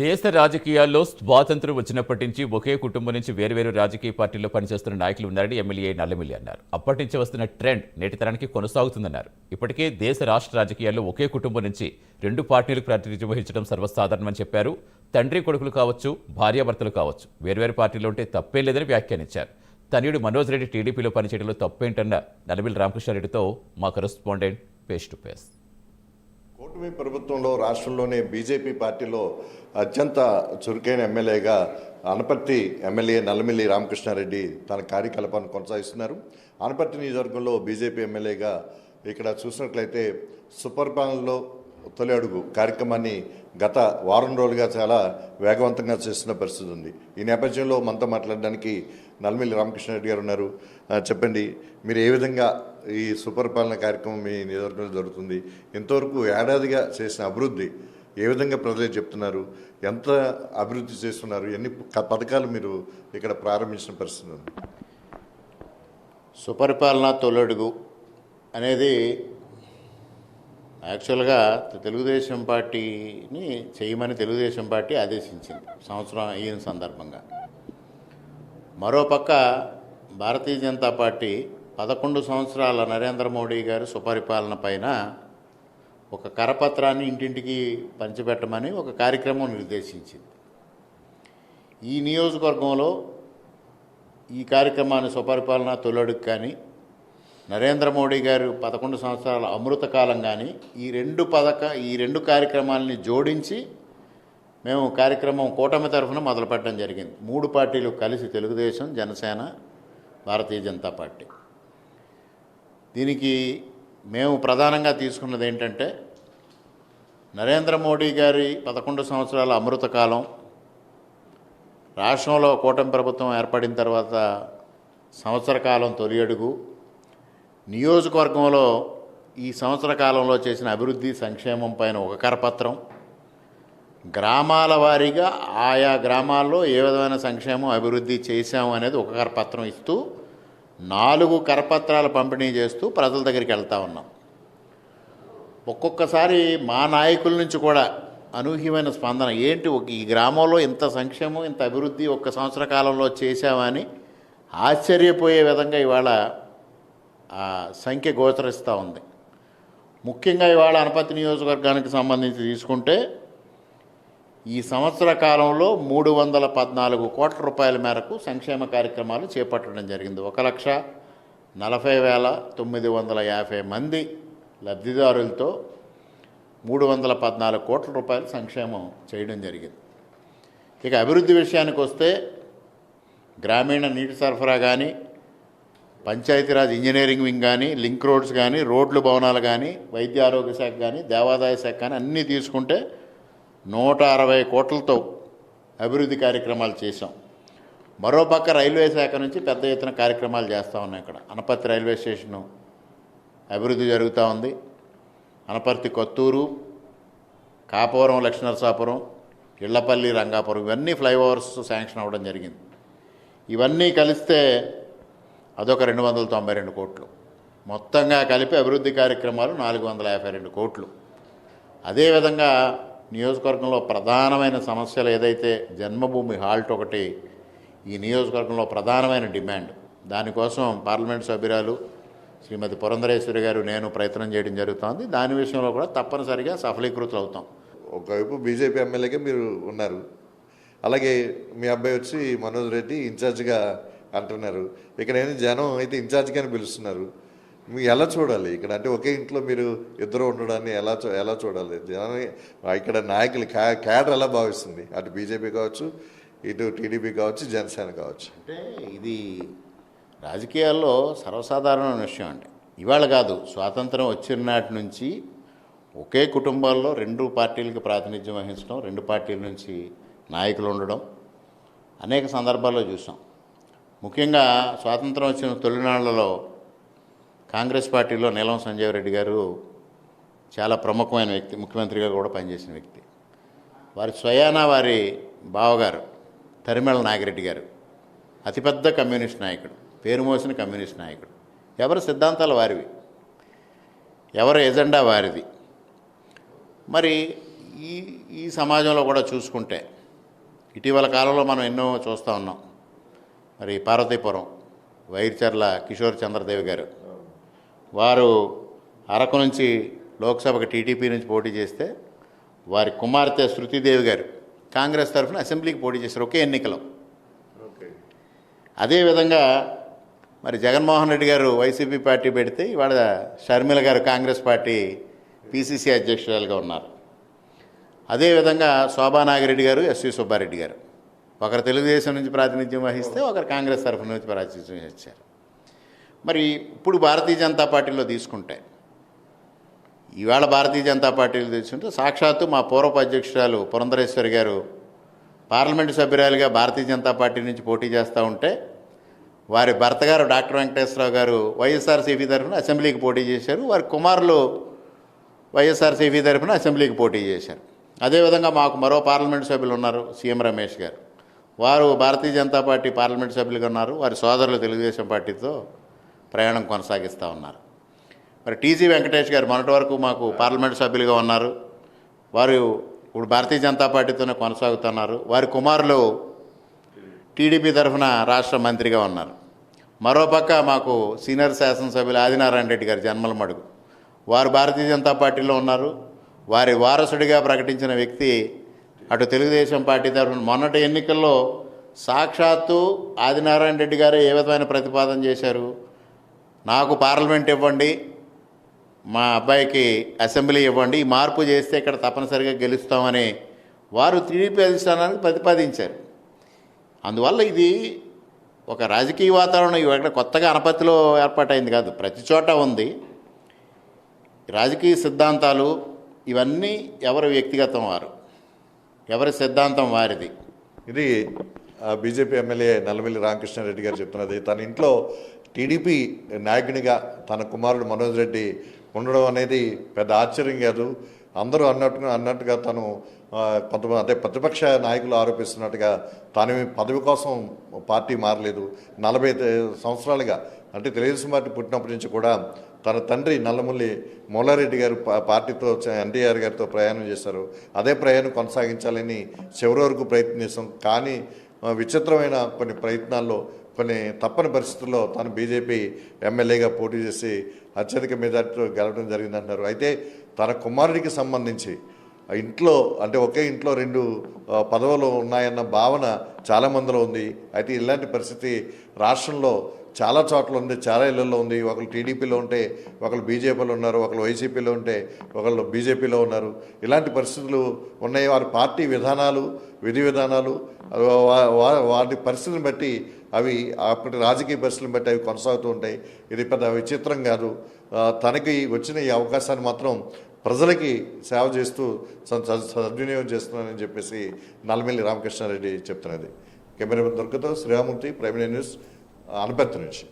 దేశ రాజకీయాల్లో స్వాతంత్రం వచ్చినప్పటి నుంచి ఒకే కుటుంబం నుంచి వేరువేరు రాజకీయ పార్టీల్లో పనిచేస్తున్న నాయకులు ఉన్నారని ఎమ్మెల్యే నల్లమిల్లి అన్నారు. అప్పటి నుంచి వస్తున్న ట్రెండ్ నేటి తరానికి కొనసాగుతుందన్నారు. ఇప్పటికే దేశ రాష్ట్ర రాజకీయాల్లో ఒకే కుటుంబం నుంచి రెండు పార్టీలకు ప్రాతినిధ్యం వహించడం సర్వసాధారణమని చెప్పారు. తండ్రి కొడుకులు కావచ్చు భార్యాభర్తలు కావచ్చు వేర్వేరు పార్టీలో ఉంటే తప్పేం లేదని వ్యాఖ్యానించారు. తనయుడు మనోజ్ రెడ్డి టీడీపీలో పనిచేయడంలో తప్పేంటన్న నల్లమిల్లి రామకృష్ణారెడ్డితో మా కరెస్పాండెంట్ ఫేస్ టు ఫేస్. కూటమి ప్రభుత్వంలో రాష్ట్రంలోనే బీజేపీ పార్టీలో అత్యంత చురుకైన ఎమ్మెల్యేగా అనపర్తి ఎమ్మెల్యే నల్లమిల్లి రామకృష్ణారెడ్డి తన కార్యకలాపాన్ని కొనసాగిస్తున్నారు. అనపర్తి నియోజకవర్గంలో బీజేపీ ఎమ్మెల్యేగా ఇక్కడ చూసినట్లయితే సుపరిపాలనలో తొలి అడుగు కార్యక్రమాన్ని గత వారం రోజులుగా చాలా వేగవంతంగా చేస్తున్న పరిస్థితి ఉంది. ఈ నేపథ్యంలో మనతో మాట్లాడడానికి నల్మిల్లి రామకృష్ణారెడ్డి గారు ఉన్నారు. చెప్పండి మీరు ఏ విధంగా ఈ సుపరిపాలన కార్యక్రమం మీ నియోజకవర్గంలో జరుగుతుంది? ఇంతవరకు ఏడాదిగా చేసిన అభివృద్ధి ఏ విధంగా ప్రజలు చెప్తున్నారు? ఎంత అభివృద్ధి చేస్తున్నారు? ఎన్ని పథకాలు మీరు ఇక్కడ ప్రారంభించిన పరిస్థితి ఉంది? సుపరిపాలన తొలడుగు అనేది యాక్చువల్గా తెలుగుదేశం పార్టీని చేయమని తెలుగుదేశం పార్టీ ఆదేశించింది సంవత్సరం అయిన సందర్భంగా. మరోపక్క భారతీయ జనతా పార్టీ పదకొండు సంవత్సరాల నరేంద్ర మోడీ గారి సుపరిపాలన పైన ఒక కరపత్రాన్ని ఇంటింటికి పంచిపెట్టమని ఒక కార్యక్రమం నిర్దేశించింది. ఈ నియోజకవర్గంలో ఈ కార్యక్రమాన్ని సుపరిపాలన తొలడుకు కానీ నరేంద్ర మోడీ గారు పదకొండు సంవత్సరాల అమృత కాలం కానీ ఈ రెండు పథక ఈ రెండు కార్యక్రమాలని జోడించి మేము కార్యక్రమం కూటమి తరఫున మొదలుపెట్టడం జరిగింది. మూడు పార్టీలు కలిసి తెలుగుదేశం జనసేన భారతీయ జనతా పార్టీ. దీనికి మేము ప్రధానంగా తీసుకున్నది ఏంటంటే నరేంద్ర మోడీ గారి పదకొండు సంవత్సరాల అమృత కాలం రాష్ట్రంలో కూటమి ప్రభుత్వం ఏర్పడిన తర్వాత సంవత్సర కాలం తొలి అడుగు నియోజకవర్గంలో ఈ సంవత్సర కాలంలో చేసిన అభివృద్ధి సంక్షేమం పైన ఒక కరపత్రం. గ్రామాల వారీగా ఆయా గ్రామాల్లో ఏ విధమైన సంక్షేమం అభివృద్ధి చేశాము అనేది ఒక కరపత్రం ఇస్తూ నాలుగు కరపత్రాలు పంపిణీ చేస్తూ ప్రజల దగ్గరికి వెళ్తూ ఉన్నాం. ఒక్కొక్కసారి మా నాయకుల నుంచి కూడా అనూహ్యమైన స్పందన ఏంటి ఒక ఈ గ్రామంలో ఇంత సంక్షేమం ఇంత అభివృద్ధి ఒక్క సంవత్సర కాలంలో చేశామని ఆశ్చర్యపోయే విధంగా ఇవాళ సంఖ్య గోచరిస్తూ ఉంది. ముఖ్యంగా ఇవాళ అనపతి నియోజకవర్గానికి సంబంధించి తీసుకుంటే ఈ సంవత్సర కాలంలో మూడు వందల పద్నాలుగు కోట్ల రూపాయల మేరకు సంక్షేమ కార్యక్రమాలు చేపట్టడం జరిగింది. ఒక లక్ష నలభై వేల తొమ్మిది వందల యాభై మంది లబ్ధిదారులతో మూడు వందల పద్నాలుగు కోట్ల రూపాయలు సంక్షేమం చేయడం జరిగింది. ఇక అభివృద్ధి విషయానికి వస్తే గ్రామీణ నీటి సరఫరా కానీ పంచాయతీరాజ్ ఇంజనీరింగ్ వింగ్ కానీ లింక్ రోడ్స్ కానీ రోడ్లు భవనాలు కానీ వైద్య ఆరోగ్య శాఖ కానీ దేవాదాయ శాఖ కానీ అన్నీ తీసుకుంటే నూట అరవై కోట్లతో అభివృద్ధి కార్యక్రమాలు చేశాం. మరోపక్క రైల్వే శాఖ నుంచి పెద్ద ఎత్తున కార్యక్రమాలు చేస్తూ ఉన్నాయి ఇక్కడ. అనపర్తి రైల్వే స్టేషను అభివృద్ధి జరుగుతూ ఉంది. అనపర్తి కొత్తూరు కాపవరం లక్ష్మీనరసాపురం ఇళ్ళపల్లి రంగాపురం ఇవన్నీ ఫ్లైఓవర్స్ శాంక్షన్ అవ్వడం జరిగింది. ఇవన్నీ కలిస్తే అదొక రెండు వందల తొంభై రెండు కోట్లు. మొత్తంగా కలిపి అభివృద్ధి కార్యక్రమాలు నాలుగు వందల యాభై రెండు కోట్లు. అదేవిధంగా నియోజకవర్గంలో ప్రధానమైన సమస్యలు ఏదైతే జన్మభూమి హాల్ట్ ఒకటి ఈ నియోజకవర్గంలో ప్రధానమైన డిమాండ్. దానికోసం పార్లమెంట్ సభ్యురాలు శ్రీమతి పురంధరేశ్వరి గారు నేను ప్రయత్నం చేయడం జరుగుతోంది. దాని విషయంలో కూడా తప్పనిసరిగా సఫలీకృతులు అవుతాం. ఒకవైపు బీజేపీ ఎమ్మెల్యేగా మీరు ఉన్నారు. అలాగే మీ అబ్బాయి వచ్చి మనోజ్ రెడ్డి ఇన్ఛార్జ్గా అంటున్నారు. ఇక్కడ ఏంటి జనం అయితే ఇన్ఛార్జ్గానే పిలుస్తున్నారు. మీరు ఎలా చూడాలి? ఇక్కడ అంటే ఒకే ఇంట్లో మీరు ఇద్దరు ఉండడాన్ని ఎలా చూ- ఎలా చూడాలి? జనం ఇక్కడ నాయకులు క్యా క్యాడర్ ఎలా భావిస్తుంది? అటు బీజేపీ కావచ్చు ఇటు టీడీపీ కావచ్చు జనసేన కావచ్చు. అంటే ఇది రాజకీయాల్లో సర్వసాధారణమైన విషయం అండి. ఇవాళ కాదు స్వాతంత్రం వచ్చిన నాటి నుంచి ఒకే కుటుంబాల్లో రెండు పార్టీలకు ప్రాతినిధ్యం వహించడం రెండు పార్టీల నుంచి నాయకులు ఉండడం అనేక సందర్భాల్లో చూసాం. ముఖ్యంగా స్వాతంత్రం వచ్చిన తొలినాళ్ళలో కాంగ్రెస్ పార్టీలో నీలం సంజయ్ రెడ్డి గారు చాలా ప్రముఖమైన వ్యక్తి ముఖ్యమంత్రిగా కూడా పనిచేసిన వ్యక్తి. వారి స్వయానా వారి బావగారు తరిమళ నాగిరెడ్డి గారు అతిపెద్ద కమ్యూనిస్ట్ నాయకుడు పేరు మోసిన కమ్యూనిస్ట్ నాయకుడు. ఎవరి సిద్ధాంతాలు వారివి? ఎవరి ఎజెండా వారిది? మరి ఈ ఈ సమాజంలో కూడా చూసుకుంటే ఇటీవల కాలంలో మనం ఎన్నో చూస్తూ ఉన్నాం. మరి పార్వతీపురం వైర్చర్ల కిషోర్ చంద్రదేవి గారు. వారు అరకు నుంచి లోక్సభకు టీడీపీ నుంచి పోటీ చేస్తే వారి కుమార్తె శృతిదేవి గారు కాంగ్రెస్ తరఫున అసెంబ్లీకి పోటీ చేశారు ఒకే ఎన్నికలో. ఓకే. అదేవిధంగా మరి జగన్మోహన్ రెడ్డి గారు వైసీపీ పార్టీ పెడితే ఇవాళ షర్మిల గారు కాంగ్రెస్ పార్టీ పిసిసి అధ్యక్షురాలుగా ఉన్నారు. అదేవిధంగా శోభా నాగిరెడ్డి గారు ఎస్వి సుబ్బారెడ్డి గారు. ఒకరు తెలుగుదేశం నుంచి ప్రాతినిధ్యం వహిస్తే ఒకరు కాంగ్రెస్ తరఫు నుంచి ప్రాతినిధ్యం వహించారు మరి ఇప్పుడు భారతీయ జనతా పార్టీలో తీసుకుంటే ఇవాళ భారతీయ జనతా పార్టీలో తీసుకుంటే సాక్షాత్తు మా పూర్వపు అధ్యక్షురాలు పురంధరేశ్వరి గారు పార్లమెంటు సభ్యురాలుగా భారతీయ జనతా పార్టీ నుంచి పోటీ చేస్తూ ఉంటే వారి భర్త గారు డాక్టర్ వెంకటేశ్వరరావు గారు వైఎస్ఆర్సీపీ తరఫున అసెంబ్లీకి పోటీ చేశారు. వారి కుమారులు వైఎస్ఆర్సీపీ తరఫున అసెంబ్లీకి పోటీ చేశారు. అదేవిధంగా మాకు మరో పార్లమెంట్ సభ్యులు ఉన్నారు సీఎం రమేష్ గారు. వారు భారతీయ జనతా పార్టీ పార్లమెంట్ సభ్యులుగా ఉన్నారు. వారి సోదరులు తెలుగుదేశం పార్టీతో ప్రయాణం కొనసాగిస్తూ ఉన్నారు. మరి టీజీ వెంకటేష్ గారు మొన్నటి వరకు మాకు పార్లమెంట్ సభ్యులుగా ఉన్నారు. వారు ఇప్పుడు భారతీయ జనతా పార్టీతోనే కొనసాగుతున్నారు. వారి కుమారులు టీడీపీ తరఫున రాష్ట్ర మంత్రిగా ఉన్నారు. మరోపక్క మాకు సీనియర్ శాసనసభ్యులు ఆదినారాయణ రెడ్డి గారు జన్మల మడుగు. వారు భారతీయ జనతా పార్టీలో ఉన్నారు. వారి వారసుడిగా ప్రకటించిన వ్యక్తి అటు తెలుగుదేశం పార్టీ తరఫున మొన్నటి ఎన్నికల్లో సాక్షాత్తు ఆదినారాయణ రెడ్డి గారే ఏ విధమైన ప్రతిపాదన చేశారు? నాకు పార్లమెంట్ ఇవ్వండి మా అబ్బాయికి అసెంబ్లీ ఇవ్వండి ఈ మార్పు చేస్తే ఇక్కడ తప్పనిసరిగా గెలుస్తామని వారు టీడీపీ అధిష్టానానికి ప్రతిపాదించారు. అందువల్ల ఇది ఒక రాజకీయ వాతావరణం ఇక్కడ కొత్తగా అనపతిలో ఏర్పాటైంది కాదు ప్రతి చోట ఉంది. రాజకీయ సిద్ధాంతాలు ఇవన్నీ ఎవరు వ్యక్తిగతం వారు? ఎవరి సిద్ధాంతం వారిది? ఇది బీజేపీ ఎమ్మెల్యే నల్లమిల్లి రామకృష్ణారెడ్డి గారు చెప్తున్నది. తన ఇంట్లో టీడీపీ నాయకునిగా తన కుమారుడు మనోజ్ రెడ్డి ఉండడం అనేది పెద్ద ఆశ్చర్యం కాదు. అందరూ అన్నట్టుగా అన్నట్టుగా తను కొంతమంది అంటే ప్రతిపక్ష నాయకులు ఆరోపిస్తున్నట్టుగా తాను పదవి కోసం పార్టీ మారలేదు. నలభై ఐదు సంవత్సరాలుగా అంటే తెలుగుదేశం పార్టీ పుట్టినప్పటి నుంచి కూడా తన తండ్రి నల్లమల్లి మోలారెడ్డి గారు పార్టీతో ఎన్టీఆర్ గారితో ప్రయాణం చేశారు. అదే ప్రయాణం కొనసాగించాలని చివరి వరకు ప్రయత్నిస్తాం కానీ విచిత్రమైన కొన్ని ప్రయత్నాల్లో కొన్ని తప్పని పరిస్థితుల్లో తను బీజేపీ ఎమ్మెల్యేగా పోటీ చేసి అత్యధిక మెజార్టీతో గెలవడం జరిగిందంటున్నారు. అయితే తన కుమారుడికి సంబంధించి ఇంట్లో అంటే ఒకే ఇంట్లో రెండు పదవులు ఉన్నాయన్న భావన చాలా మందిలో ఉంది. అయితే ఇలాంటి పరిస్థితి రాష్ట్రంలో చాలా చోట్ల ఉంది చాలా ఇళ్ళలో ఉంది. ఒకళ్ళు టీడీపీలో ఉంటే ఒకళ్ళు బీజేపీలో ఉన్నారు ఒకళ్ళు వైసీపీలో ఉంటే ఒకళ్ళు బీజేపీలో ఉన్నారు. ఇలాంటి పరిస్థితులు ఉన్నాయి. వారి పార్టీ విధానాలు విధి విధానాలు వారి పరిస్థితిని బట్టి అవి అప్పటి రాజకీయ పరిస్థితులను బట్టి అవి కొనసాగుతూ ఉంటాయి. ఇది పెద్ద విచిత్రం కాదు. తనకి వచ్చిన ఈ అవకాశాన్ని మాత్రం ప్రజలకి సేవ చేస్తూ సద్వినియోగం చేస్తున్నానని చెప్పేసి నల్లమిల్లి రామకృష్ణారెడ్డి చెప్తున్నది. కెమెరా దొరకతో శ్రీరామూర్తి ప్రైమ్ న్యూస్ అనపర్తి నుంచి